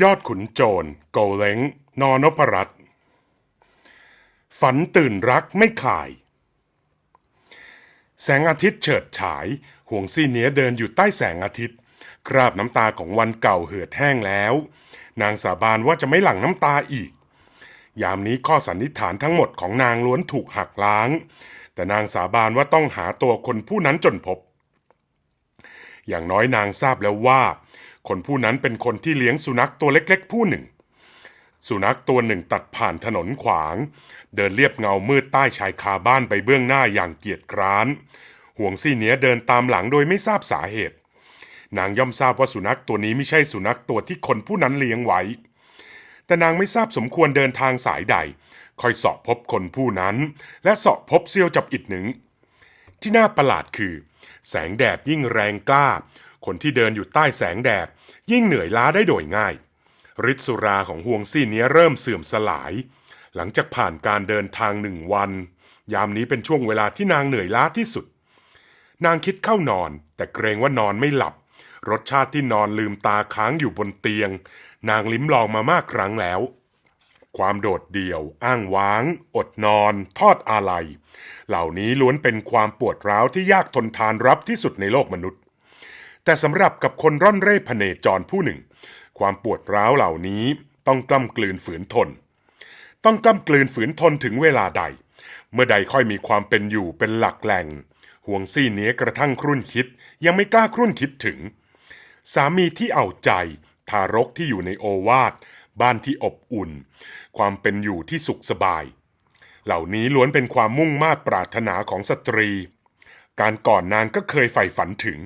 ยอดขุนโจรโกเล้ง นอนพรัตน์ฝันตื่นรักไม่ขาย แสงอาทิตย์เฉิดฉาย ห่วงซี่เนียเดินอยู่ใต้แสงอาทิตย์ คราบน้ำตาของวันเก่าเหือดแห้งแล้ว นางสาบานว่าจะไม่หลั่งน้ำตาอีก ยามนี้ข้อสันนิษฐานทั้งหมดของนางล้วนถูกหักล้าง แต่นางสาบานว่าต้องหาตัวคนผู้นั้นจนพบ อย่างน้อยนางทราบแล้วว่า คนผู้นั้นเป็นคนที่เลี้ยงสุนัขตัวเล็กๆ ผู้หนึ่ง สุนัขตัวหนึ่งตัดผ่านถนนขวาง เดินเรียบเงามืดใต้ชายคาบ้านไปเบื้องหน้าอย่างเกียจคร้าน ห่วงซี่เนียเดินตามหลังโดยไม่ทราบสาเหตุ นางย่อมทราบว่าสุนัขตัวนี้ไม่ใช่สุนัขตัวที่คนผู้นั้นเลี้ยงไว้ แต่นางไม่ทราบสมควรเดินทางสายใด คอยสาะพบคนผู้นั้น และสาะพบเซียวจับอิดหนึ่งที่น่าประหลาดคือ แสงแดดยิ่งแรงกล้า คนที่เดินอยู่ใต้แสงแดด ยิ่งเหนื่อยล้าได้โดยง่ายฤทธิ์สุราของห่วงซี่นี้เริ่มเสื่อมสลาย หลังจากผ่านการเดินทางหนึ่งวัน ยามนี้เป็นช่วงเวลาที่นางเหนื่อยล้าที่สุด นางคิดเข้านอน แต่เกรงว่านอนไม่หลับ รสชาติที่นอนลืมตาค้างอยู่บนเตียง นางลิ้มลองมามากครั้งแล้ว ความโดดเดี่ยว อ้างว้าง อดนอน ทอดอาลัย เหล่านี้ล้วนเป็นความปวดร้าวที่ยากทนทานรับที่สุดในโลกมนุษย์ แต่สำหรับกับคนร่อนเร่พเนจรผู้หนึ่ง ความปวดร้าวเหล่านี้ต้องกล้ำกลืนฝืนทน ต้องกล้ำกลืนฝืนทนถึงเวลาใด เมื่อใดค่อยมีความเป็นอยู่เป็นหลักแหล่ง ห่วงซี่เนี้ยกระทั่งครุ่นคิด ยังไม่กล้าครุ่นคิดถึง สามีที่เอาใจ ทารกที่อยู่ในโอวาทบ้านที่อบอุ่น ความเป็นอยู่ที่สุขสบาย เหล่านี้ล้วนเป็นความมุ่งมา่ปรารถนาของสตรี การก่อนนางก็เคยใฝ่ฝันถึง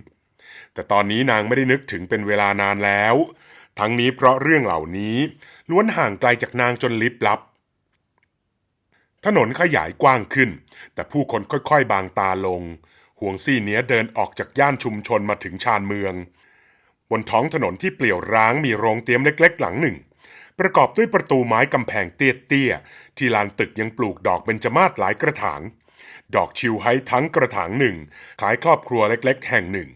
แต่ตอนนี้นางไม่ได้นึกถึงเป็นเวลานานแล้ว ทั้งนี้เพราะเรื่องเหล่านี้ล้วนห่างไกลจากนางจนลิบลับ ถนนขยายกว้างขึ้น แต่ผู้คนค่อยๆ บางตาลง ห่วงซี่เนี้ยเดินออกจากย่านชุมชนมาถึงชานเมือง บนท้องถนนที่เปลี่ยวร้างมีโรงเตี๊ยมเล็ก ๆ หลังหนึ่ง ประกอบด้วยประตูไม้กำแพงเตี้ยๆที่ลานตึกยังปลูกดอกเบญจมาศหลายกระถางดอกชิวไฮทั้งกระถางหนึ่ง ขายครอบครัวเล็ก ๆ แห่งหนึ่ง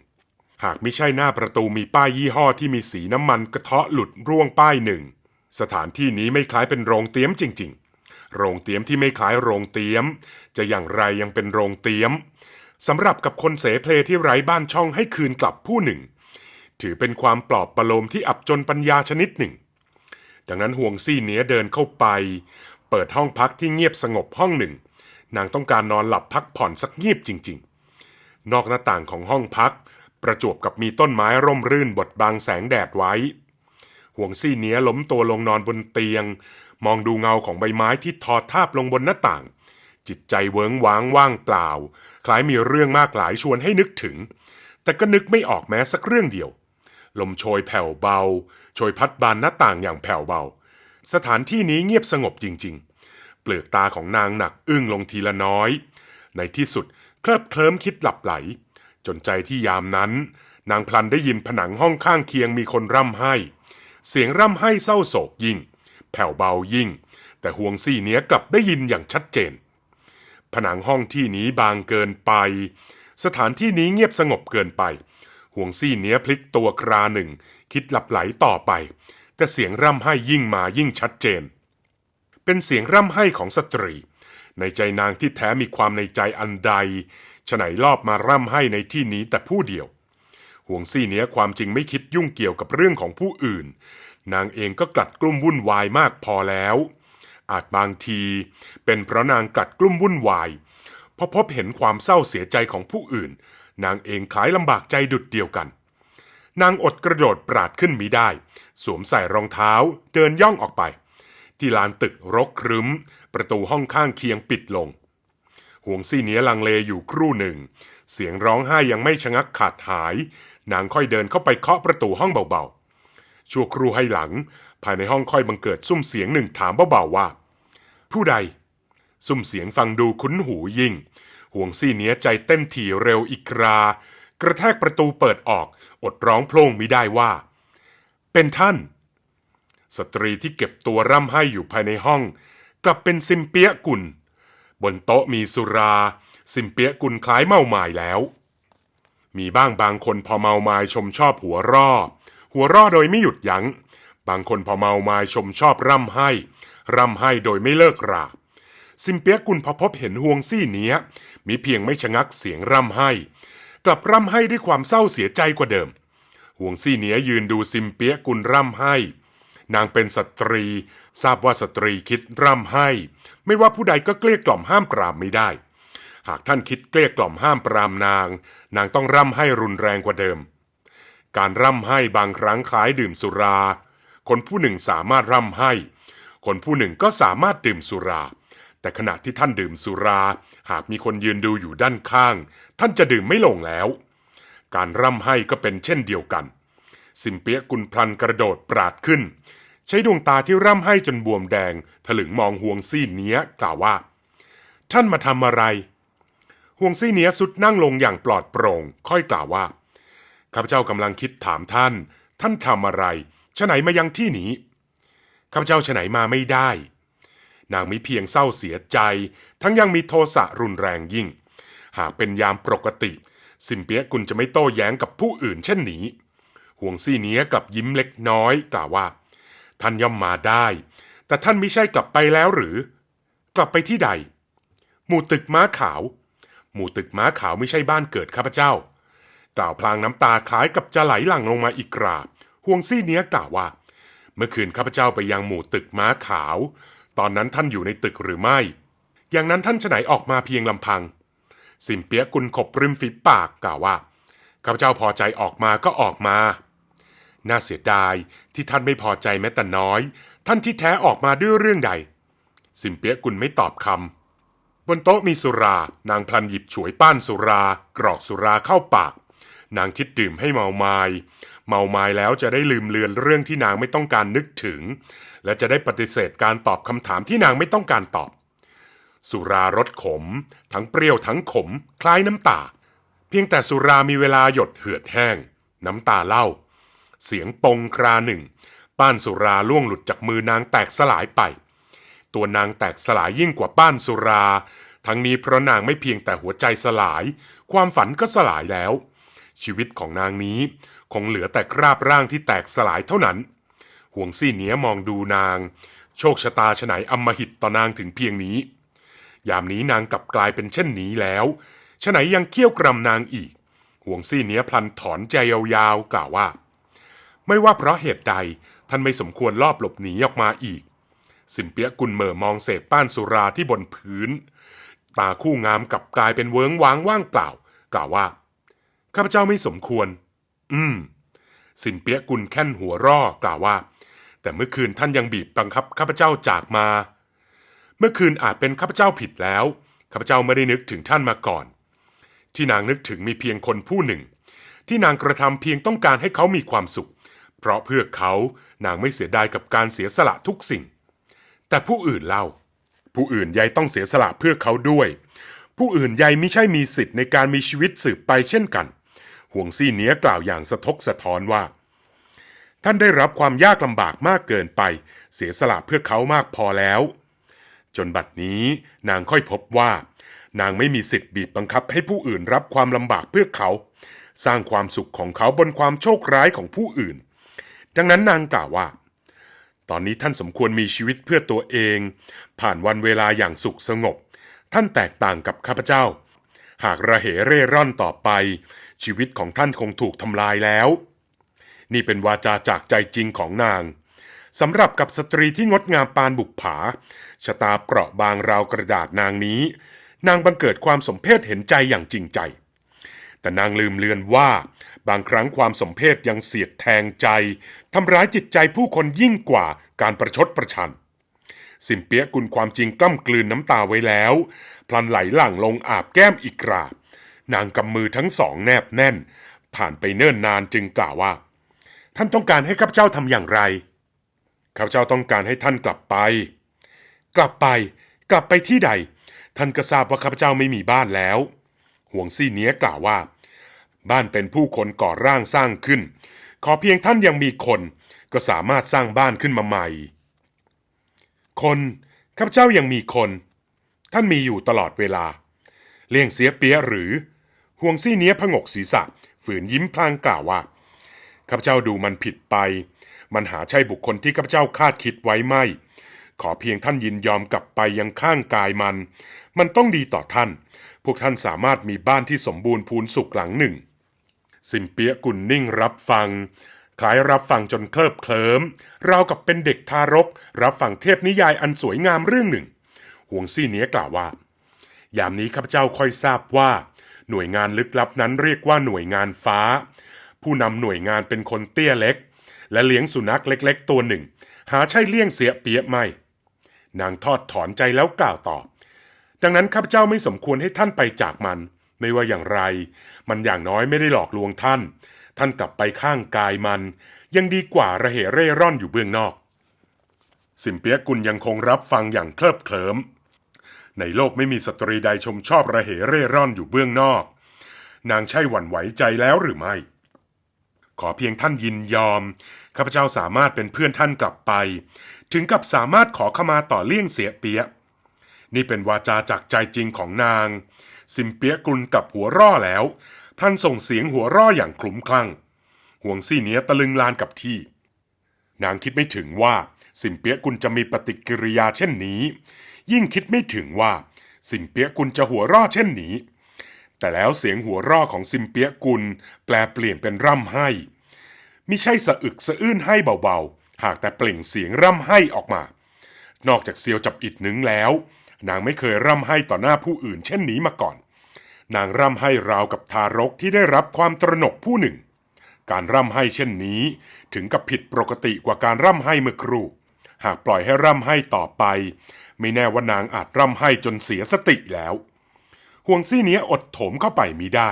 หากไม่ใช่หน้าประตูมีป้ายยี่ห้อที่มีสีน้ำมันกระเทาะหลุดร่วงป้ายหนึ่ง สถานที่นี้ไม่คล้ายเป็นโรงเตี๊ยมจริง ๆ โรงเตี๊ยมที่ไม่คล้ายโรงเตี๊ยม จะอย่างไรยังเป็นโรงเตี๊ยมสำหรับกับคนเสเพลที่ไร้บ้านช่องให้คืนกลับผู้หนึ่ง ถือเป็นความปลอบประโลมที่อับจนปัญญาชนิดหนึ่ง ดังนั้นห่วงซี่เนี้ยเดินเข้าไป เปิดห้องพักที่เงียบสงบห้องหนึ่ง นางต้องการนอนหลับพักผ่อนสักเงียบจริง ๆ นอกหน้าต่างของห้องพัก ประจวบกับมีต้นไม้ร่มรื่นบดบังแสงแดดไว้ ห่วงซี่เนี้ยล้มตัวลงนอนบนเตียง มองดูเงาของใบไม้ที่ทอทาบลงบนหน้าต่าง จิตใจเวิงว้างว่างเปล่า คล้ายมีเรื่องมากหลายชวนให้นึกถึง แต่ก็นึกไม่ออกแม้สักเรื่องเดียว ลมโชยแผ่วเบา โชยพัดบานหน้าต่างอย่างแผ่วเบา สถานที่นี้เงียบสงบจริง ๆ เปลือกตาของนางหนักอึ้งลงทีละน้อย ในที่สุดเคลิบเคลิ้มคิดหลับไหล จนใจที่ยามนั้น นางพลันได้ยินผนังห้องข้างเคียงมีคนร่ำไห้ เสียงร่ำไห้เศร้าโศกยิ่ง แผ่วเบายิ่ง แต่ห่วงซี่เนี้ยกลับได้ยินอย่างชัดเจน ผนังห้องที่นี้บางเกินไป สถานที่นี้เงียบสงบเกินไป ห่วงซี่เนี้ยพลิกตัวคราหนึ่ง คิดหลับไหลต่อไป แต่เสียงร่ำไห้ยิ่งมายิ่งชัดเจน เป็นเสียงร่ำไห้ของสตรีในใจนางที่แท้มีความในใจอันใด ฉไหนรอบมาร่ำไห้ในที่นี้แต่ผู้เดียว ห่วงซี่เนี้ยความจริงไม่คิดยุ่งเกี่ยวกับเรื่องของผู้อื่น นางเองก็กลัดกลุ้มวุ่นวายมากพอแล้ว อาจบางที เป็นเพราะนางกลัดกลุ้มวุ่นวายพอพบเห็นความเศร้าเสียใจของผู้อื่น นางเองคลายลำบากใจดุดเดียวกัน นางอดกระโดดปราดขึ้นมิได้ สวมใส่รองเท้าเดินย่องออกไป ที่ลานตึกรกครึ้ม ประตูห้องข้างเคียงปิดลง ห่วงซี่เนี้ยลังเลอยู่ครู่หนึ่ง เสียงร้องไห้ยังไม่ชะงักขาดหาย นางค่อยเดินเข้าไปเคาะประตูห้องเบาๆ ชั่วครู่ให้หลัง ภายในห้องค่อยบังเกิดซุ้มเสียงหนึ่งถามเบาๆว่า ผู้ใด ซุ้มเสียงฟังดูคุ้นหูยิ่ง ห่วงซี่เนี้ยใจเต้นถี่เร็วอีกรากระแทกประตูเปิดออก อดร้องโพล่งมิได้ว่า เป็นท่าน สตรีที่เก็บตัวร่ำไห้อยู่ภายในห้อง กลับเป็นซิมเปียกุล บนโต๊ะมีสุราซิมเปียกุลคล้ายเมาหมายแล้ว มีบ้างบางคนพอเมาหมายชมชอบหัวร่อ หัวร่อโดยไม่หยุดยัง้ง บางคนพอเมาไมาชมชอบร่ำให้ ร่ำให้โดยไม่เลิกราซิมเปียกุลพอพบเห็นห่วงซี่เนี้ย มีเพียงไม่ชะงักเสียงร่ำให้ กลับร่ำให้ด้วยความเศร้าเสียใจกว่าเดิมห่วงซี่เนี้ยยืนดูซิมเปียกุลร่ำให้ นางเป็นสตรี ทราบว่าสตรีคิดร่ำให้ ไม่ว่าผู้ใดก็เกลี้ยกล่อมห้ามปรามไม่ได้ หากท่านคิดเกลี้ยกล่อมห้ามปรามนาง นางต้องร่ำให้รุนแรงกว่าเดิม การร่ำให้บางครั้งคล้ายดื่มสุรา คนผู้หนึ่งสามารถร่ำให้ คนผู้หนึ่งก็สามารถดื่มสุรา แต่ขณะที่ท่านดื่มสุรา หากมีคนยืนดูอยู่ด้านข้าง ท่านจะดื่มไม่ลงแล้ว การร่ำให้ก็เป็นเช่นเดียวกัน สิมเปียกุลพลันกระโดดปราดขึ้น ใช้ดวงตาที่ร่ำให้จนบวมแดง ถลึงมองห่วงซี่เนี้ยกล่าวว่า ท่านมาทำอะไรห่วงซี่เนี้ยสุดนั่งลงอย่างปลอดโปร่ง ค่อยกล่าวว่าข้าพเจ้ากำลังคิดถามท่าน ท่านทำอะไรฉไหนมายังที่นี้ข้าพเจ้าฉไหนมาไม่ได้ นางมีเพียงเศร้าเสียใจ ทั้งยังมีโทสะรุนแรงยิ่ง หากเป็นยามปกติ สิมเปียกุลจะไม่โต้แย้งกับผู้อื่นเช่นนี้ห่วงซี่เนี้ยกลับยิ้มเล็กน้อยกล่าวว่า ท่านย่อมมาได้ แต่ท่านไม่ใช่กลับไปแล้วหรือ กลับไปที่ใด หมู่ตึกม้าขาว หมู่ตึกม้าขาวไม่ใช่บ้านเกิดข้าพเจ้า กล่าวพลางน้ำตาคล้ายกับจะไหลหลั่งลงมาอีกกราบห่วงซี่เนี้ยกล่าวว่า เมื่อคืนข้าพเจ้าไปยังหมู่ตึกม้าขาว ตอนนั้นท่านอยู่ในตึกหรือไม่ อย่างนั้นท่านฉไหนออกมาเพียงลำพัง สิมเปียกุลขบริมฝีปากกล่าวว่าข้าพเจ้าพอใจออกมาก็ออกมา น่าเสียดายที่ท่านไม่พอใจแม้แต่น้อย ท่านที่แท้ออกมาด้วยเรื่องใด สิมเปียกุลไม่ตอบคำบนโต๊ะมีสุรา นางพลันหยิบฉวยป้านสุรา กรอกสุราเข้าปาก นางคิดดื่มให้เมาไมายเมาไมายแล้วจะได้ลืมเลือนเรื่องที่นางไม่ต้องการนึกถึง และจะได้ปฏิเสธการตอบคำถามที่นางไม่ต้องการตอบ สุรารสขม ทั้งเปรี้ยวทั้งขม คล้ายน้ำตา เพียงแต่สุรามีเวลาหยดเหือดแห้ง น้ำตาเล่า เสียงปงคราหนึ่ง ป้านสุราล่วงหลุดจากมือนางแตกสลายไป ตัวนางแตกสลายยิ่งกว่าป้านสุรา ทั้งนี้เพราะนางไม่เพียงแต่หัวใจสลาย ความฝันก็สลายแล้ว ชีวิตของนางนี้คงเหลือแต่คราบร่างที่แตกสลายเท่านั้น ห่วงซี่เนี้ยมองดูนาง โชคชะตาฉไหนอำมหิตต่อนางถึงเพียงนี้ ยามนี้นางกลับกลายเป็นเช่นนี้แล้วฉไหนยังเคี่ยวกรำนางอีก ห่วงซี่เนี้ยพลันถอนใจยาวๆกล่าวว่า ไม่ว่าเพราะเหตุใดท่านไม่สมควรลอบหลบหนีออกมาอีก สิมเปียกุลเหม่อมองเศษป้านสุราที่บนพื้น ตาคู่งามกับกลายเป็นเวิ้งว้างว่างเปล่า กล่าวว่า ข้าพเจ้าไม่สมควร อืม สินเปียกุลแค่นหัวร่อกล่าวว่า แต่เมื่อคืนท่านยังบีบบังคับข้าพเจ้าจากมา เมื่อคืนอาจเป็นข้าพเจ้าผิดแล้วข้าพเจ้าไม่ได้นึกถึงท่านมาก่อน ที่นางนึกถึงมีเพียงคนผู้หนึ่ง ที่นางกระทำเพียงต้องการให้เขามีความสุข เพราะเพื่อเขานางไม่เสียดายกับการเสียสละทุกสิ่ง แต่ผู้อื่นเล่า ผู้อื่นยายต้องเสียสละเพื่อเขาด้วย ผู้อื่นยายไม่ใช่มีสิทธิ์ในการมีชีวิตสืบไปเช่นกัน ห่วงซี่เนี้ยกล่าวอย่างสะทกสะท้อนว่า ท่านได้รับความยากลำบากมากเกินไป เสียสละเพื่อเขามากพอแล้ว จนบัดนี้นางค่อยพบว่า นางไม่มีสิทธิ์บีบบังคับให้ผู้อื่นรับความลำบากเพื่อเขา สร้างความสุขของเขาบนความโชคร้ายของผู้อื่น ดังนั้นนางกล่าวว่า ตอนนี้ท่านสมควรมีชีวิตเพื่อตัวเอง ผ่านวันเวลาอย่างสุขสงบ ท่านแตกต่างกับข้าพเจ้า หากระเหเร่ร่อนต่อไป ชีวิตของท่านคงถูกทำลายแล้ว นี่เป็นวาจาจากใจจริงของนางสำหรับกับสตรีที่งดงามปานบุกผาชะตาเปราะบางราวกระดาษนางนี้ นางบังเกิดความสมเพศเห็นใจอย่างจริงใจ แต่นางลืมเลือนว่า บางครั้งความสมเพศยังเสียดแทงใจทำร้ายจิตใจผู้คนยิ่งกว่าการประชดประชัน สิมเปียกุลความจริงกล้ำกลืนน้ำตาไว้แล้ว พลันไหลหลั่งลงอาบแก้มอีกกราบ นางกำมือทั้งสองแนบแน่น ผ่านไปเนิ่นนานจึงกล่าวว่า ท่านต้องการให้ข้าพเจ้าทำอย่างไรข้าพเจ้าต้องการให้ท่านกลับไป กลับไป กลับไปที่ใด ท่านก็ทราบว่าข้าพเจ้าไม่มีบ้านแล้วห่วงซี่เนี้ยกล่าวว่า บ้านเป็นผู้คนก่อร่างสร้างขึ้น ขอเพียงท่านยังมีคนก็สามารถสร้างบ้านขึ้นมาใหม่ คนข้าพเจ้ายังมีคน ท่านมีอยู่ตลอดเวลา เลี่ยงเสียเปียหรือห่วงซี่เนี้ยผงกศีรษะ ฝืนยิ้มพลางกล่าวว่าข้าพเจ้าดูมันผิดไป มันหาใช่บุคคลที่ข้าพเจ้าคาดคิดไว้ไม่ ขอเพียงท่านยินยอมกลับไปยังข้างกายมัน มันต้องดีต่อท่าน พวกท่านสามารถมีบ้านที่สมบูรณ์พูนสุขหลังหนึ่ง สิมเปียกุลนิ่งรับฟัง คล้ายรับฟังจนเคลิบเคลิ้มราวกับเป็นเด็กทารก รับฟังเทพนิยายอันสวยงามเรื่องหนึ่งห่วงซี่เนี้ยกล่าวว่า ยามนี้ข้าพเจ้าค่อยทราบว่า หน่วยงานลึกลับนั้นเรียกว่าหน่วยงานฟ้า ผู้นำหน่วยงานเป็นคนเตี้ยเล็ก และเลี้ยงสุนัขเล็ก ๆ ตัวหนึ่ง หาใช่เลี่ยงเสียเปียไม่ นางทอดถอนใจแล้วกล่าวต่อ ดังนั้นข้าพเจ้าไม่สมควรให้ท่านไปจากมัน ไม่ว่าอย่างไร มันอย่างน้อยไม่ได้หลอกลวงท่าน ท่านกลับไปข้างกายมัน ยังดีกว่าระเหเร่ร่อนอยู่เบื้องนอก สิมเปียกุลยังคงรับฟังอย่างเคลิบเคลิมในโลกไม่มีสตรีใดชมชอบระเหเร่ร่อนอยู่เบื้องนอก นางใช่หวั่นไหวใจแล้วหรือไม่ ขอเพียงท่านยินยอมข้าพเจ้าสามารถเป็นเพื่อนท่านกลับไป ถึงกับสามารถขอขมาต่อเลี่ยงเสียเปียนี่เป็นวาจาจากใจจริงของนาง สิมเปียกุลกับหัวร่อแล้ว ท่านส่งเสียงหัวร่ออย่างคลุ้มคลั่ง ห่วงซี่เนี้ยตะลึงลานกับที่ นางคิดไม่ถึงว่าสิมเปียกุลจะมีปฏิกิริยาเช่นนี้ ยิ่งคิดไม่ถึงว่าสิมเปียกุลจะหัวร่อเช่นนี้ แต่แล้วเสียงหัวร่อของซิมเปียกุลแปลเปลี่ยนเป็นร่ำไห้มิใช่สะอึกสะอื้นให้เบาๆ หากแต่เปล่งเสียงร่ำไห้ออกมา นอกจากเซียวจับอิดนึงแล้ว นางไม่เคยร่ำไห้ต่อหน้าผู้อื่นเช่นนี้มาก่อน นางร่ำไห้ราวกับทารกที่ได้รับความตระหนกผู้หนึ่ง การร่ำไห้เช่นนี้ ถึงกับผิดปกติกว่าการร่ำไห้เมื่อครู่ หากปล่อยให้ร่ำไห้ต่อไป ไม่แน่ว่านางอาจร่ำไห้จนเสียสติแล้วห่วงซี่เนี้ยอดโถมเข้าไปมิได้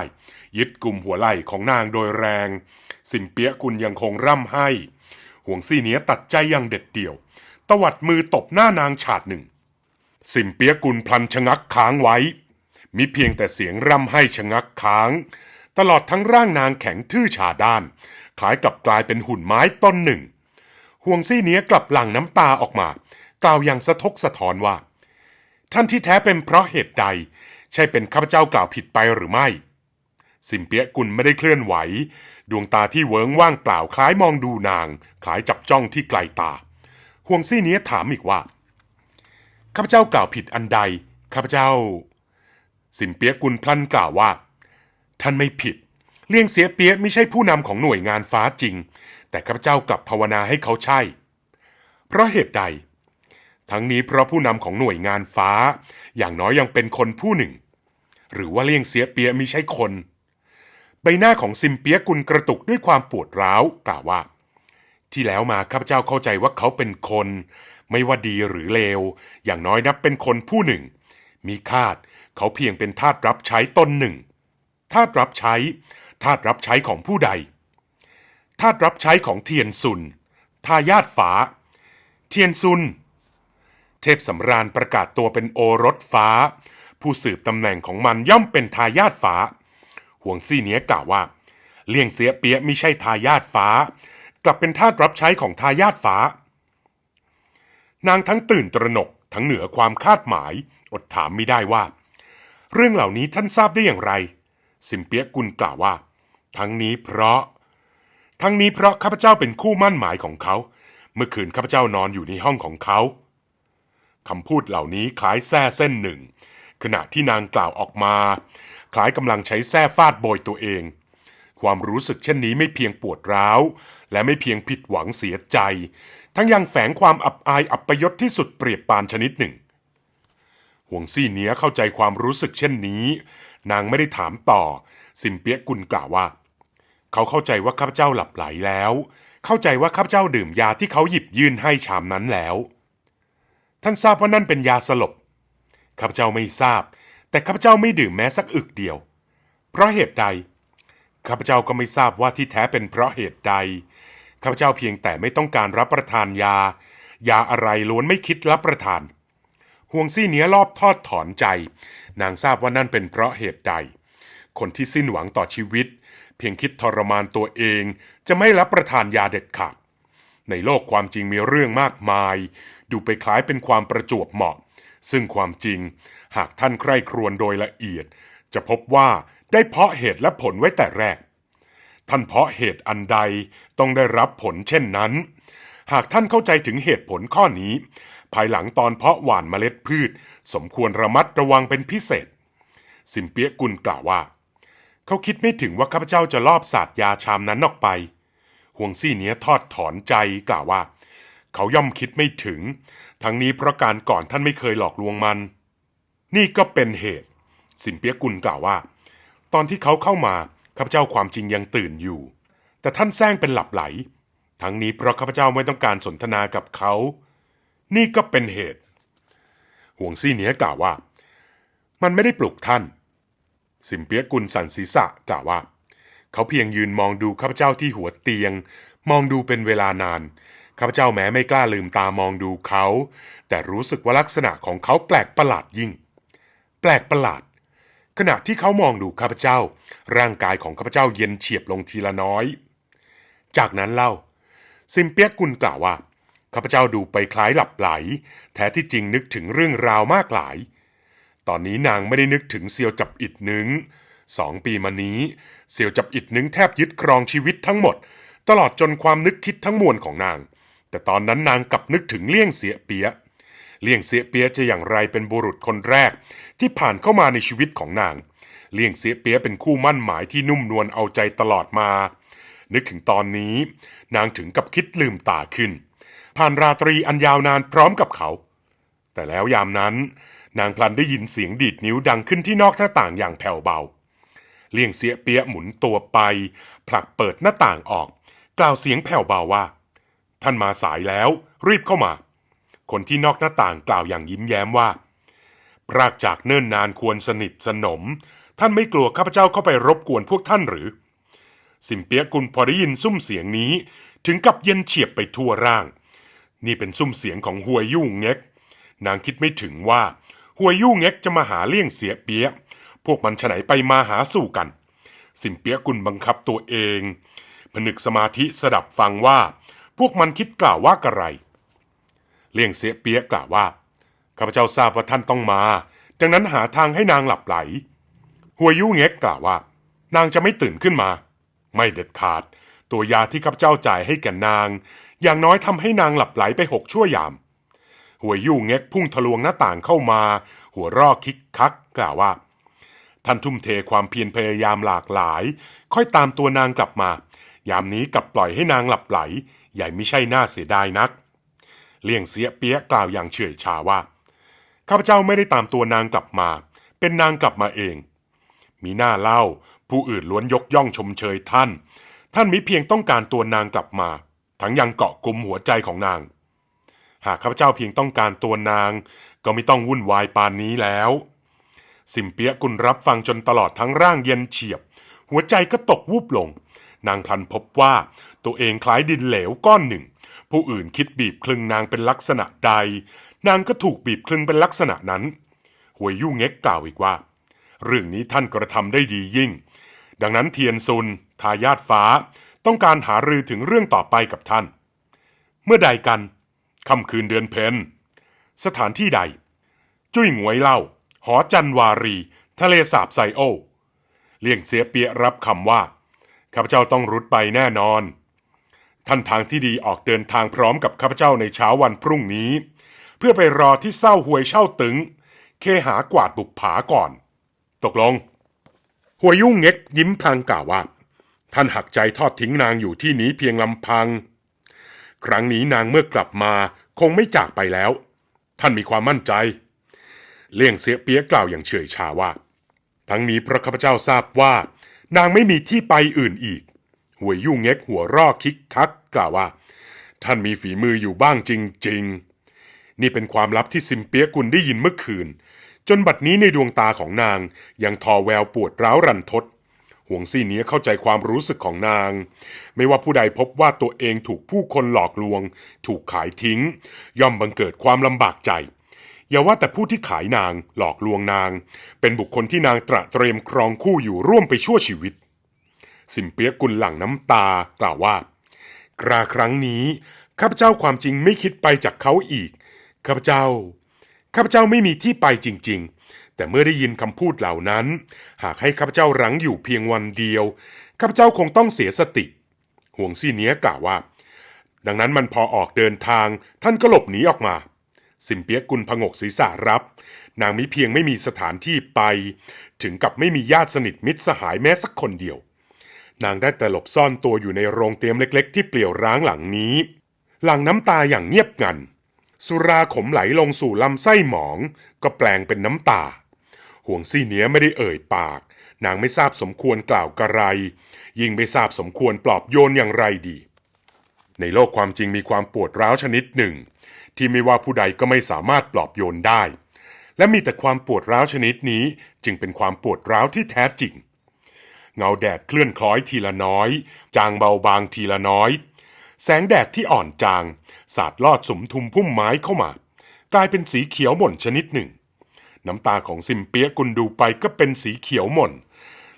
ยึดกลุ่มหัวไหล่ของนางโดยแรง สิมเปียกุลยังคงร่ำไห้ห่วงซี่เนี้ยตัดใจอย่างเด็ดเดี่ยว ตวัดมือตบหน้านางฉาดหนึ่ง สิมเปียกุลพลันชะงักค้างไว้ มิเพียงแต่เสียงร่ำไห้ชะงักค้าง ตลอดทั้งร่างนางแข็งทื่อชาด้าน คล้ายกับกลายเป็นหุ่นไม้ต้นหนึ่ง ห่วงซี่เนี้ยกลับหลั่งน้ำตาออกมา กล่าวอย่างสะทกสะท้อนว่า ท่านที่แท้เป็นเพราะเหตุใด ใช่เป็นข้าพเจ้ากล่าวผิดไปหรือไม่ สิมเปียกุลไม่ได้เคลื่อนไหว ดวงตาที่เวิงว่างเปล่าคล้ายมองดูนางคล้ายจับจ้องที่ไกลตาห่วงซี่เนี้ยถามอีกว่า ข้าพเจ้ากล่าวผิดอันใด ข้าพเจ้า สินเปียกุลพลันกล่าวว่า ท่านไม่ผิด เลี่ยงเสียเปียไม่ใช่ผู้นำของหน่วยงานฟ้าจริง แต่ข้าพเจ้ากลับภาวนาให้เขาใช่ เพราะเหตุใด ทั้งนี้เพราะผู้นำของหน่วยงานฟ้า อย่างน้อยยังเป็นคนผู้หนึ่ง หรือว่าเลี่ยงเสียเปียมิใช่คน ใบหน้าของซิมเปียกุลกระตุกด้วยความปวดร้าวกล่าวว่าที่แล้วมาข้าพเจ้าเข้าใจว่าเขาเป็นคน ไม่ว่าดีหรือเลว อย่างน้อยนับเป็นคนผู้หนึ่ง มีคาดเขาเพียงเป็นทาสรับใช้ตนหนึ่ง ทาสรับใช้ ทาสรับใช้ของผู้ใด ทาสรับใช้ของเทียนซุน ทายาทฟ้าเทียนซุน เทพสำราญประกาศตัวเป็นโอรสฟ้า ผู้สืบตำแหน่งของมันย่อมเป็นทายาทฟ้าห่วงซี่เนี้ยกล่าวว่า เลี่ยงเสียเปียไม่ใช่ทายาทฟ้ากลับเป็นทาสรับใช้ของทายาทฟ้า นางทั้งตื่นตระหนกทั้งเหนือความคาดหมาย อดถามไม่ได้ว่า เรื่องเหล่านี้ท่านทราบได้อย่างไร สิมเปียกุลกล่าวว่า ทั้งนี้เพราะ ทั้งนี้เพราะข้าพเจ้าเป็นคู่มั่นหมายของเขา เมื่อคืนข้าพเจ้านอนอยู่ในห้องของเขาคำพูดเหล่านี้คล้ายแส้เส้นหนึ่ง ขณะที่นางกล่าวออกมา คล้ายกำลังใช้แส้ฟาดโบยตัวเอง ความรู้สึกเช่นนี้ไม่เพียงปวดร้าว และไม่เพียงผิดหวังเสียใจ ทั้งยังแฝงความอับอายอับประยศที่สุดเปรียบปานชนิดหนึ่งห่วงซี่เนี้ยเข้าใจความรู้สึกเช่นนี้ นางไม่ได้ถามต่อ สิมเปียกุลกล่าวว่า เขาเข้าใจว่าข้าพเจ้าหลับไหลแล้ว เข้าใจว่าข้าพเจ้าดื่มยาที่เขาหยิบยื่นให้ชามนั้นแล้ว ท่านทราบว่านั่นเป็นยาสลบข้าพเจ้าไม่ทราบ แต่ข้าพเจ้าไม่ดื่มแม้สักอึกเดียว เพราะเหตุใดข้าพเจ้าก็ไม่ทราบว่าที่แท้เป็นเพราะเหตุใด ข้าพเจ้าเพียงแต่ไม่ต้องการรับประทานยา ยาอะไรล้วนไม่คิดรับประทาน ห่วงซี่เนี้ยรอบทอดถอนใจ นางทราบว่านั่นเป็นเพราะเหตุใด คนที่สิ้นหวังต่อชีวิต เพียงคิดทรมานตัวเอง จะไม่รับประทานยาเด็ดขาด ในโลกความจริงมีเรื่องมากมาย ดูไปคล้ายเป็นความประจวบเหมาะ ซึ่งความจริงหากท่านใคร่ครวญโดยละเอียด จะพบว่าได้เพาะเหตุและผลไว้แต่แรก ท่านเพราะเหตุอันใดต้องได้รับผลเช่นนั้น หากท่านเข้าใจถึงเหตุผลข้อนี้ ภายหลังตอนเพาะหว่านเมล็ดพืช สมควรระมัดระวังเป็นพิเศษ สิมเปียกุลกล่าวว่า เขาคิดไม่ถึงว่าข้าพเจ้าจะลอบสาดยาชามนั้นออกไปห่วงซี่เนี้ยทอดถอนใจกล่าวว่า เขาย่อมคิดไม่ถึง ทั้งนี้เพราะการก่อนท่านไม่เคยหลอกลวงมัน นี่ก็เป็นเหตุ สิมเปียกุลกล่าวว่า ตอนที่เขาเข้ามา ข้าพเจ้าความจริงยังตื่นอยู่ แต่ท่านแซงเป็นหลับไหล ทั้งนี้เพราะข้าพเจ้าไม่ต้องการสนทนากับเขา นี่ก็เป็นเหตุ ห่วงซี่เนียกล่าวว่า มันไม่ได้ปลุกท่าน สิมเปียกุลสันศีษะกล่าวว่า เขาเพียงยืนมองดูข้าพเจ้าที่หัวเตียง มองดูเป็นเวลานานข้าพเจ้าแม้ไม่กล้าลืมตามองดูเขา แต่รู้สึกว่าลักษณะของเขาแปลกประหลาดยิ่ง แปลกประหลาด ขณะที่เขามองดูข้าพเจ้า ร่างกายของข้าพเจ้าเย็นเฉียบลงทีละน้อย จากนั้นเล่า ซิมเปียกุลกล่าวว่าข้าพเจ้าดูไปคล้ายหลับไหล แท้ที่จริงนึกถึงเรื่องราวมากหลาย ตอนนี้นางไม่ได้นึกถึงเซียวจับอิดนึงสองปีมานี้ เซียวจับอิดนึงแทบยึดครองชีวิตทั้งหมด ตลอดจนความนึกคิดทั้งมวลของนาง แต่ตอนนั้นนางกลับนึกถึงเลี่ยงเสียเปียเลี่ยงเสียเปียจะอย่างไรเป็นบุรุษคนแรก ที่ผ่านเข้ามาในชีวิตของนาง เลี่ยงเสียเปียเป็นคู่มั่นหมายที่นุ่มนวลเอาใจตลอดมา นึกถึงตอนนี้ นางถึงกับคิดลืมตาขึ้น ผ่านราตรีอันยาวนานพร้อมกับเขา แต่แล้วยามนั้น นางพลันได้ยินเสียงดีดนิ้วดังขึ้นที่นอกหน้าต่างอย่างแผ่วเบา เลี่ยงเสียเปียหมุนตัวไป ผลักเปิดหน้าต่างออก กล่าวเสียงแผ่วเบาว่า ท่านมาสายแล้ว รีบเข้ามา คนที่นอกหน้าต่างกล่าวอย่างยิ้มแย้มว่า รากจากเนิ่นนานควรสนิทสนม ท่านไม่กลัวข้าพเจ้าเข้าไปรบกวนพวกท่านหรือ สิมเปียกุลพอได้ยินซุ้มเสียงนี้ ถึงกับเย็นเฉียบไปทั่วร่าง นี่เป็นซุ้มเสียงของหัวยุ่งเง็ก นางคิดไม่ถึงว่าหัวยุ่งเง็กจะมาหาเลี่ยงเสียเปียพวกมันฉไหนไปมาหาสู่กัน สิมเปียกุลบังคับตัวเองผนึกสมาธิสดับฟังว่า พวกมันคิดกล่าวว่ากระไร เลี่ยงเสียเปียกล่าวว่า ข้าพเจ้าทราบว่าท่านต้องมา ดังนั้นหาทางให้นางหลับไหล หัวยุ่งเง็กกล่าวว่า นางจะไม่ตื่นขึ้นมา ไม่เด็ดขาด ตัวยาที่ข้าพเจ้าจ่ายให้แก่นาง อย่างน้อยทำให้นางหลับไหลไปหกชั่วยาม หัวยู่เง็กพุ่งทะลวงหน้าต่างเข้ามา หัวรอกคิกคัก กล่าวว่า ท่านทุ่มเทความเพียรพยายามหลากหลาย ค่อยตามตัวนางกลับมา ยามนี้กลับปล่อยให้นางหลับไหล ใหญ่ไม่ใช่น่าเสียดายนัก เลี่ยงเสียเปียกล่าวอย่างเฉื่อยชาว่า ข้าพเจ้าไม่ได้ตามตัวนางกลับมา เป็นนางกลับมาเอง มีหน้าเล่า ผู้อื่นล้วนยกย่องชมเชยท่าน ท่านมิเพียงต้องการตัวนางกลับมา ทั้งยังเกาะกลุมหัวใจของนาง หากข้าพเจ้าเพียงต้องการตัวนาง ก็ไม่ต้องวุ่นวายปานนี้แล้ว สิมเปียกุลรับฟังจนตลอดทั้งร่างเย็นเฉียบ หัวใจก็ตกวูบลง นางพลันพบว่าตัวเองคล้ายดินเหลวก้อนหนึ่ง ผู้อื่นคิดบีบคลึงนางเป็นลักษณะใด นางก็ถูกบีบคลึงเป็นลักษณะนั้นหวยยู่เง็กกล่าวอีกว่า เรื่องนี้ท่านกระทำได้ดียิ่ง ดังนั้นเทียนซุน ทายาทฟ้า ต้องการหารือถึงเรื่องต่อไปกับท่าน เมื่อใดกันค่ำคืนเดือนเพนสถานที่ใด จุ้ยหงวยเล่า หอจันวารี ทะเลสาบไซโอ เลี่ยงเสียเปียรับคำว่าข้าพเจ้าต้องรุดไปแน่นอน ท่านทางที่ดีออกเดินทางพร้อมกับข้าพเจ้าในเช้าวันพรุ่งนี้ เพื่อไปรอที่เศร้าหวยเช่าตึง เคหากวาดบุกผาก่อน ตกลงหัวยุ่งเง็กยิ้มพลางกล่าวว่า ท่านหักใจทอดทิ้งนางอยู่ที่นี้เพียงลำพัง ครั้งนี้นางเมื่อกลับมาคงไม่จากไปแล้ว ท่านมีความมั่นใจ เลี่ยงเสียเปียกล่าวอย่างเฉยชาว่า ทั้งนี้พระข้าพเจ้าทราบว่า นางไม่มีที่ไปอื่นอีกหัวยุ่งเง็กหัวรอกคิกคักกล่าวว่า ท่านมีฝีมืออยู่บ้างจริง ๆ นี่เป็นความลับที่ซิมเปียกุลได้ยินเมื่อคืน จนบัดนี้ในดวงตาของนางยังทอแววปวดร้าวรันทดห่วงซี่เนี้เข้าใจความรู้สึกของนาง ไม่ว่าผู้ใดพบว่าตัวเองถูกผู้คนหลอกลวง ถูกขายทิ้ง ย่อมบังเกิดความลำบากใจอย่าว่าแต่ผู้ที่ขายนางหลอกลวงนาง เป็นบุคคลที่นางตระเตรียมครองคู่อยู่ร่วมไปชั่วชีวิต สิมเปียกุลหลั่งน้ำตากล่าวว่า กราครั้งนี้ข้าพเจ้าความจริงไม่คิดไปจากเขาอีก ข้าพเจ้า ข้าพเจ้าไม่มีที่ไปจริง ๆ แต่เมื่อได้ยินคำพูดเหล่านั้น หากให้ข้าพเจ้ารั้งอยู่เพียงวันเดียว ข้าพเจ้าคงต้องเสียสติ ห่วงซี่เนี้ยกล่าวว่า ดังนั้นมันพอออกเดินทาง ท่านก็หลบหนีออกมา สิมเปียกกุลพงกศีรษะรับ นางมิเพียงไม่มีสถานที่ไป ถึงกับไม่มีญาติสนิทมิตรสหายแม้สักคนเดียวนางได้แต่หลบซ่อนตัวอยู่ในโรงเตียมเล็ก ๆ ที่เปลี่ยวร้างหลังนี้ หลังน้ำตาอย่างเงียบงัน สุราขมไหลลงสู่ลำไส้หมอง ก็แปลงเป็นน้ำตา ห่วงซี่เนี้ยไม่ได้เอ่ยปาก นางไม่ทราบสมควรกล่าวกระไร ยิ่งไม่ทราบสมควรปลอบโยนอย่างไรดี ในโลกความจริงมีความปวดร้าวชนิดหนึ่ง ที่ไม่ว่าผู้ใดก็ไม่สามารถปลอบโยนได้ และมีแต่ความปวดร้าวชนิดนี้จึงเป็นความปวดร้าวที่แท้จริง เงาแดดเคลื่อนคล้อยทีละน้อย จางเบาบางทีละน้อย แสงแดดที่อ่อนจาง สาดลอดสมทุมพุ่มไม้เข้ามา กลายเป็นสีเขียวหม่นชนิดหนึ่ง น้ำตาของซิมเปียกุลดูไปก็เป็นสีเขียวหม่น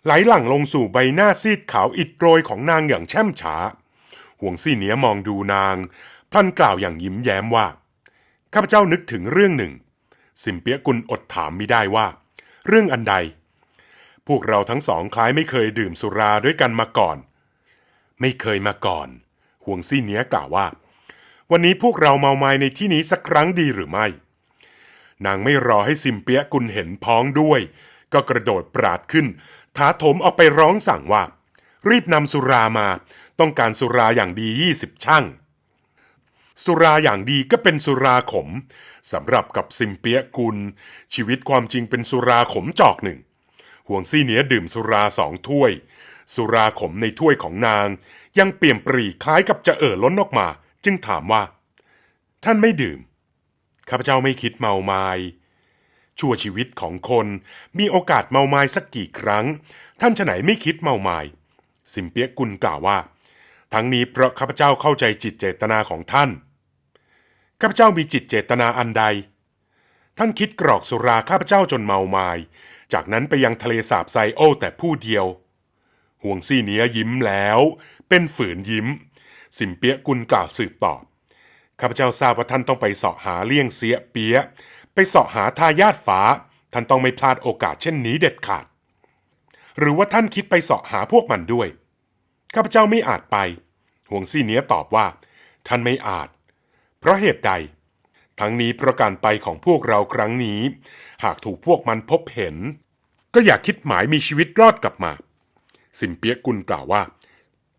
ไหลหลั่งลงสู่ใบหน้าซีดขาวอิดโรยของนางอย่างแช่มช้า ห่วงซี่เนียมองดูนาง พลันกล่าวอย่างยิ้มแย้มว่า ข้าพเจ้านึกถึงเรื่องหนึ่งสิมเปียกุลอดถามไม่ได้ว่า เรื่องอันใด พวกเราทั้งสองคล้ายไม่เคยดื่มสุราด้วยกันมาก่อน ไม่เคยมาก่อน หวงซี่เนี้ยกล่าวว่า วันนี้พวกเราเมาไม้ในที่นี้สักครั้งดีหรือไม่ นางไม่รอให้ซิมเปียกุลเห็นพ้องด้วย ก็กระโดดปราดขึ้น ท้าถมออกไปร้องสั่งว่า รีบนำสุรามา ต้องการสุราอย่างดียี่สิบช่างสุราอย่างดีก็เป็นสุราขมสำหรับกับซิมเปียกุล ชีวิตความจริงเป็นสุราขมจอกหนึ่งห่วงซี่เนียดื่มสุราสองถ้วย สุราขมในถ้วยของนาง ยังเปี่ยมปรีคล้ายกับจะเอ่อล้นออกมา จึงถามว่า ท่านไม่ดื่ม ข้าพเจ้าไม่คิดเมาไมา้ชั่วชีวิตของคนมีโอกาสเมาไม้สักกี่ครั้ง ท่านฉะไหนไม่คิดเมาไม้สิมเปียกุลกล่าวว่า ทั้งนี้เพราะข้าพเจ้าเข้าใจจิตเจตนาของท่าน ข้าพเจ้ามีจิตเจตนาอันใด ท่านคิดกรอกสุราข้าพเจ้าจนเมาไมา้จากนั้นไปยังทะเลสาบไซโอแต่ผู้เดียวห่วงซี่เนี้ยยิ้มแล้ว เป็นฝืนยิ้ม สิมเปียกุลกล่าวสืบต่อข้าพเจ้าทราบว่าท่านต้องไปเสาะหาเลี่ยงเสียเปียไปเสาะหาทายาทฟ้าท่านต้องไม่พลาดโอกาสเช่นนี้เด็ดขาด หรือว่าท่านคิดไปเสาะหาพวกมันด้วยข้าพเจ้าไม่อาจไปห่วงซี่เนี้ยตอบว่า ท่านไม่อาจ เพราะเหตุใด ทั้งนี้เพราะการไปของพวกเราครั้งนี้ หากถูกพวกมันพบเห็น ก็อยากคิดหมายมีชีวิตรอดกลับมา สิมเปียกุลกล่าวว่า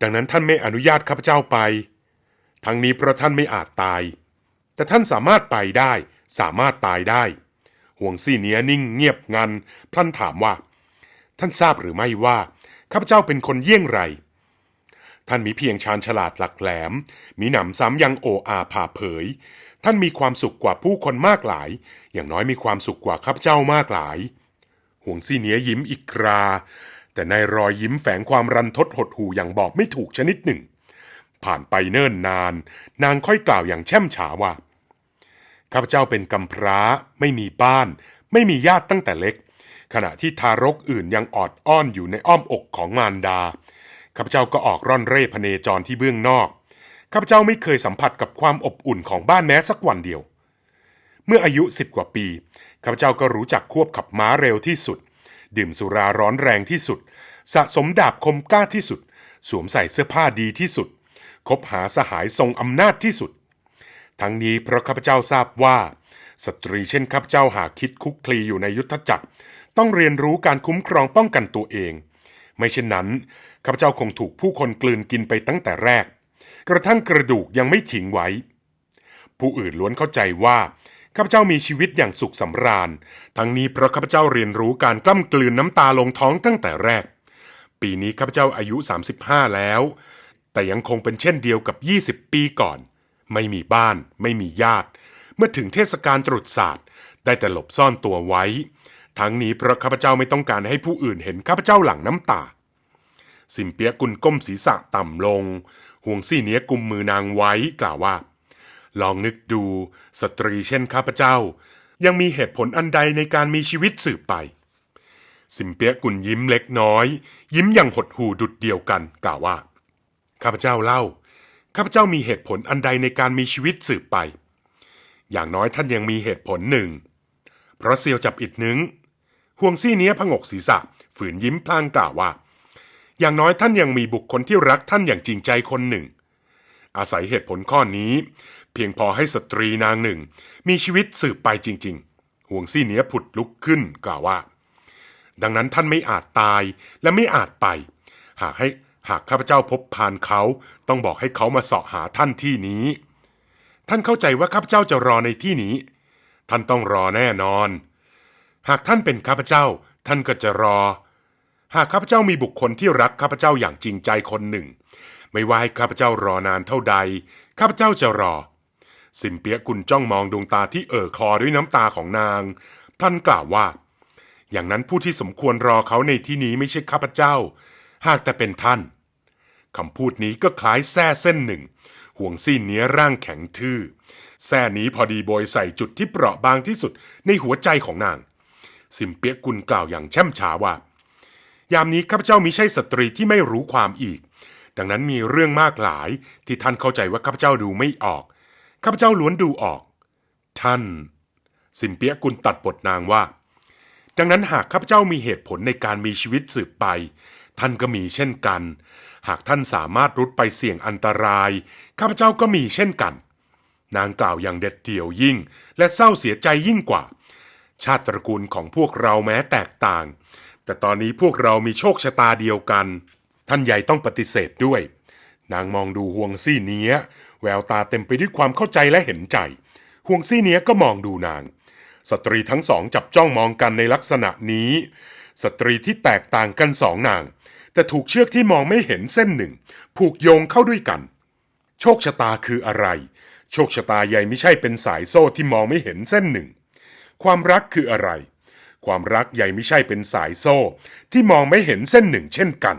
ดังนั้นท่านไม่อนุญาตข้าพเจ้าไป ทั้งนี้เพราะท่านไม่อาจตาย แต่ท่านสามารถไปได้ สามารถตายได้ ห่วงซี่เนี้ยนิ่งเงียบงัน พลันถามว่า ท่านทราบหรือไม่ว่าข้าพเจ้าเป็นคนเยี่ยงไร ท่านมีเพียงชาญฉลาดหลักแหลม มีหนำซ้ำยังโออาผ่าเผย ท่านมีความสุขกว่าผู้คนมากหลาย อย่างน้อยมีความสุขกว่าข้าพเจ้ามากหลาย ห่วงซี่เนี้ยยิ้มอีกครา แต่ในรอยยิ้มแฝงความรันทดหดหูอย่างบอกไม่ถูกชนิดหนึ่ง ผ่านไปเนิ่นนาน นางค่อยกล่าวอย่างแช่มฉาว่าข้าพเจ้าเป็นกำพร้า ไม่มีบ้าน ไม่มีญาติตั้งแต่เล็ก ขณะที่ทารกอื่นยังออดอ้อนอยู่ในอ้อมอกของมารดาข้าพเจ้าก็ออกร่อนเร่พเนจรที่เบื้องนอกข้าพเจ้าไม่เคยสัมผัสกับความอบอุ่นของบ้านแม้สักวันเดียว เมื่ออายุสิบกว่าปีข้าพเจ้าก็รู้จักควบขับม้าเร็วที่สุด ดื่มสุราร้อนแรงที่สุด สะสมดาบคมกล้าที่สุด สวมใส่เสื้อผ้าดีที่สุด คบหาสหายทรงอำนาจที่สุด ทั้งนี้เพราะข้าพเจ้าทราบว่า สตรีเช่นข้าพเจ้าหากคิดคุกคลีอยู่ในยุทธจักร ต้องเรียนรู้การคุ้มครองป้องกันตัวเอง ไม่เช่นนั้นข้าพเจ้าคงถูกผู้คนกลืนกินไปตั้งแต่แรก กระทั่งกระดูกยังไม่ถิงไว้ ผู้อื่นล้วนเข้าใจว่า ข้าพเจ้ามีชีวิตอย่างสุขสำราญ ทั้งนี้เพราะข้าพเจ้าเรียนรู้การกล้ำกลืนน้ำตาลงท้องตั้งแต่แรก ปีนี้ข้าพเจ้าอายุ 35 แล้ว แต่ยังคงเป็นเช่นเดียวกับ 20 ปีก่อน ไม่มีบ้าน ไม่มีญาติ เมื่อถึงเทศกาลตรุษศาสตร์ได้แต่หลบซ่อนตัวไว้ ทั้งนี้เพราะข้าพเจ้าไม่ต้องการให้ผู้อื่นเห็นข้าพเจ้าหลั่งน้ำตา สิมเปียกุลก้มศีรษะต่ำลงห่วงซี่เนี้ยกุมมือนางไว้กล่าวว่า ลองนึกดู สตรีเช่นข้าพเจ้า ยังมีเหตุผลอันใดในการมีชีวิตสืบไป สิมเปียกุลยิ้มเล็กน้อย ยิ้มอย่างหดหู่ดุดเดียวกันกล่าวว่า ข้าพเจ้าเล่า ข้าพเจ้ามีเหตุผลอันใดในการมีชีวิตสืบไป อย่างน้อยท่านยังมีเหตุผลหนึ่ง เพราะเซียวจับอิดนึงห่วงซี่เนี้ยผงกศีรษะ ฝืนยิ้มพลางกล่าวว่า อย่างน้อยท่านยังมีบุคคลที่รักท่านอย่างจริงใจคนหนึ่งอาศัยเหตุผลข้อนี้ เพียงพอให้สตรีนางหนึ่ง มีชีวิตสืบไปจริง ๆ ห่วงซี่เนี้ยผุดลุกขึ้นกล่าวว่า ดังนั้นท่านไม่อาจตายและไม่อาจไป หากให้หากข้าพเจ้าพบพานเขาต้องบอกให้เขามาเสาะหาท่านที่นี้ ท่านเข้าใจว่าข้าพเจ้าจะรอในที่นี้ ท่านต้องรอแน่นอน หากท่านเป็นข้าพเจ้า ท่านก็จะรอ หากข้าพเจ้ามีบุคคลที่รักข้าพเจ้าอย่างจริงใจคนหนึ่ง ไม่ว่าให้ข้าพเจ้ารอนานเท่าใด ข้าพเจ้าจะรอ สิมเปียกุลจ้องมองดวงตาที่เอ่อคลอด้วยน้ำตาของนางพลันกล่าวว่า อย่างนั้นผู้ที่สมควรรอเขาในที่นี้ไม่ใช่ข้าพเจ้า หากแต่เป็นท่านคำพูดนี้ก็คล้ายแส้เส้นหนึ่ง ห่วงซี่เนี้ยร่างแข็งทื่อแส้นี้พอดีโบยใส่จุดที่เปราะบางที่สุดในหัวใจของนาง สิมเปียกุลกล่าวอย่างแช่มช้าว่า ยามนี้ข้าพเจ้ามิใช่สตรีที่ไม่รู้ความอีก ดังนั้นมีเรื่องมากหลายที่ท่านเข้าใจว่าข้าพเจ้าดูไม่ออก ข้าพเจ้าล้วนดูออก ท่าน สิมเปียกุลตัดบทนางว่า ดังนั้นหากข้าพเจ้ามีเหตุผลในการมีชีวิตสืบไป ท่านก็มีเช่นกัน หากท่านสามารถรุดไปเสี่ยงอันตราย ข้าพเจ้าก็มีเช่นกัน นางกล่าวอย่างเด็ดเดี่ยวยิ่ง และเศร้าเสียใจยิ่งกว่า ชาติตระกูลของพวกเราแม้แตกต่าง แต่ตอนนี้พวกเรามีโชคชะตาเดียวกัน ท่านใหญ่ต้องปฏิเสธด้วย นางมองดูห่วงซี่เนี้ย แววตาเต็มไปด้วยความเข้าใจและเห็นใจห่วงซี่เนี้ยก็มองดูนาง สตรีทั้งสองจับจ้องมองกันในลักษณะนี้ สตรีที่แตกต่างกันสองนาง แต่ถูกเชือกที่มองไม่เห็นเส้นหนึ่ง ผูกโยงเข้าด้วยกัน โชคชะตาคืออะไร โชคชะตาใหญ่ไม่ใช่เป็นสายโซ่ที่มองไม่เห็นเส้นหนึ่ง ความรักคืออะไร ความรักใหญ่ไม่ใช่เป็นสายโซ่ที่มองไม่เห็นเส้นหนึ่ง เช่นกัน